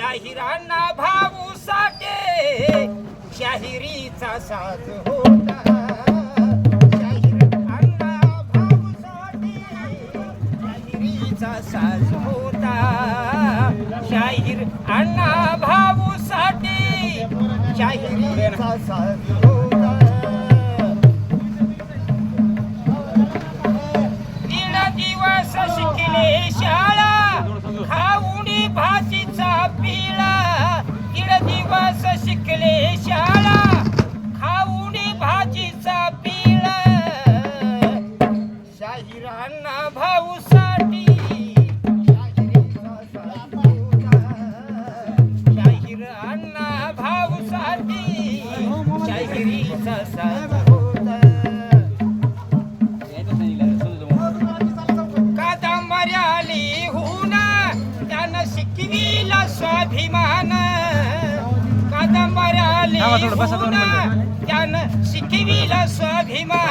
शाहिरांना भाऊ साठे. शाहिरीचा साथ होता. शाहिरांना भाऊ साठे. शाहिरीचा होता. शाहीर अण्णा भाऊसाठी शाहिरीचा साथ होता. कादंबऱ्या लिहून त्यानं शिकविला स्वाभिमान. थोडं, बसा दोन लिहून मिनिटं. त्यानं शिकविला स्वाभिमान